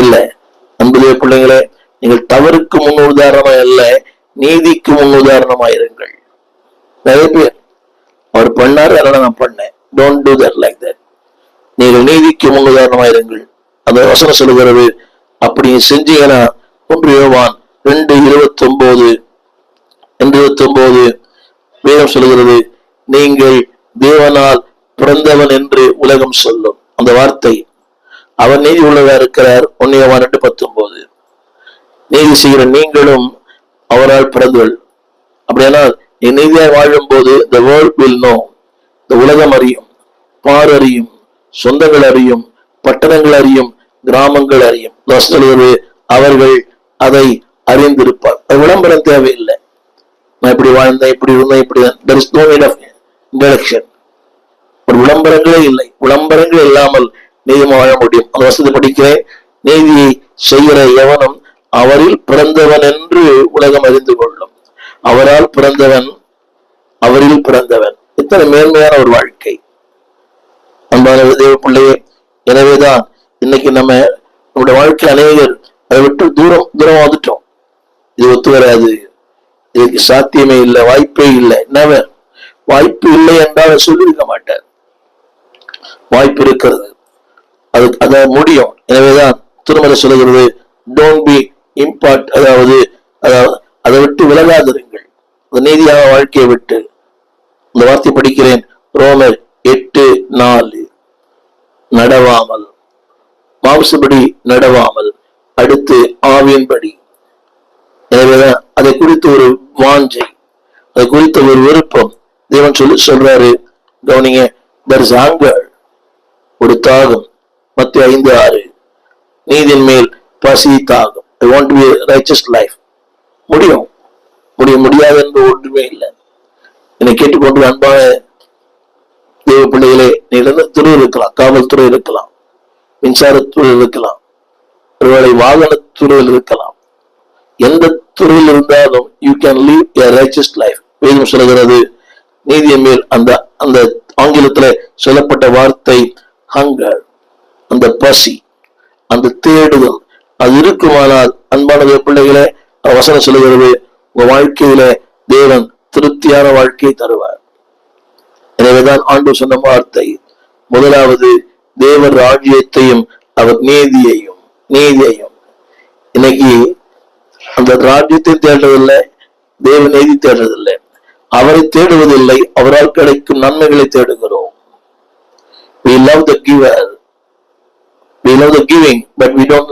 இல்ல. அன்புடைய பிள்ளைங்களே நீங்கள் தவறுக்கு முன் உதாரணமா அல்ல நீதிக்கு முன் உதாரணமா இருங்கள். நிறைய பேர் அவர் பண்ணாரு அதனால நான் பண்ணேன். Don't do that like that நீங்கள் நீதிக்கு முன் உதாரணமா இருங்கள். அந்த வசனம் சொல்லுகிறது அப்படி செஞ்சீங்கன்னா ஒன்று யோவான் ரெண்டு இருபத்தி ஒன்பது ரெண்டு இருபத்தி ஒன்பது வேதம் சொல்லுகிறது நீங்கள் தேவனால் பிறந்தவன் என்று உலகம் சொல்லும். அந்த வார்த்தை அவர் நீதி உள்ளதா இருக்கிறார். ஒன்னு ரெண்டு பத்தொன்பது. நீதி செய்கிற நீங்களும் அவரால் பிறந்தவள். அப்படின்னா நீ நீதியாய் வாழும்போது த வேர்ல்ட் வில் நோ இந்த உலகம் அறியும். பார் அறியும். சொந்தங்கள் அறியும். பட்டணங்கள் அறியும். கிராமங்கள் அறியும். அவர்கள் அதை அறிந்திருப்பார். அது விளம்பரம் தேவையில்லை. நான் இப்படி வாழ்ந்தேன் இப்படி இருந்தேன் இப்படி there is no need of ஒரு விளம்பரங்களே இல்லை. விளம்பரங்கள் இல்லாமல் நீதிமா வாழ முடியும். அந்த வசதி படிக்கிறேன் நீதியை செய்கிற எவனும் அவரில் பிறந்தவன் என்று உலகம் அறிந்து கொள்ளும். அவரால் பிறந்தவன் அவரில் பிறந்தவன். இத்தனை மேன்மையான ஒரு வாழ்க்கை. அன்பான தேவ பிள்ளையே எனவேதான் இன்னைக்கு நம்ம நம்முடைய வாழ்க்கை அநேகர் அதை விட்டு தூரம் தூரம் வந்துட்டோம். இது ஒத்து வராது. இதுக்கு சாத்தியமே இல்லை வாய்ப்பே இல்லை. never வாய்ப்பு இல்லை என்றால் சொல்லியிருக்க மாட்டார் வாய்ப்பு இருக்கிறது. அது அத முடியும். எனவேதான் திருமலை சொல்லுகிறது டோன்ட் பி இம்பார்ட் அதாவது அதாவது அதை விட்டு விலகாதிருங்கள். அந்த நீதியான வாழ்க்கையை விட்டு. இந்த வார்த்தை படிக்கிறேன் ரோமர் எட்டு நாலு. நடவாமல். மாம்சப்படி நடவாமல். அடுத்து ஆவியின்படி. எனவேதான் அதை குறித்து ஒரு வாஞ்சை அதை குறித்த ஒரு விருப்பம். தேவன் சொல்லி சொல்றாரு கவனிங்க தர் ஒரு தாகம் மத்திய ஐந்து ஆறு. நீதின் மேல் பசி தாகம். I want be riches life முடியும். முடிய முடியாது என்று ஒன்றுமே இல்லை. என்னை கேட்டுக்கொண்டு அன்பான தேவ பிள்ளைகளே நீ துறை இருக்கலாம்? காவல்துறை இருக்கலாம். மின்சாரத்துறை இருக்கலாம். ஒருவேளை வாகனத்துறையில் இருக்கலாம். எந்த துறையில் இருந்தாலும் you can leave a riches life வேதம் சொல்கிறது நீதியின் மேல் அந்த அந்த ஆங்கிலத்துல சொல்லப்பட்ட வார்த்தை ஹங்கர் அந்த பசி அந்த தேடுதல் அது இருக்குமானால் அன்பான பிள்ளைகளே வசனம் சொல்லுகிறது உங்க வாழ்க்கையில தேவன் திருப்தியான வாழ்க்கையை தருவார். எனவேதான் ஆண்டு சொன்ன வார்த்தை முதலாவது தேவர் ராஜ்யத்தையும் அவர் நீதியையும் நீதியையும். இன்னைக்கு அந்த ராஜ்யத்தை தேடுறதில்லை தேவ நீதி தேடுறதில்லை. அவரை தேடுவதில்லை அவரால் கிடைக்கும் நன்மைகளை தேடுகிறோம். We love the giver. We love the giving but we don't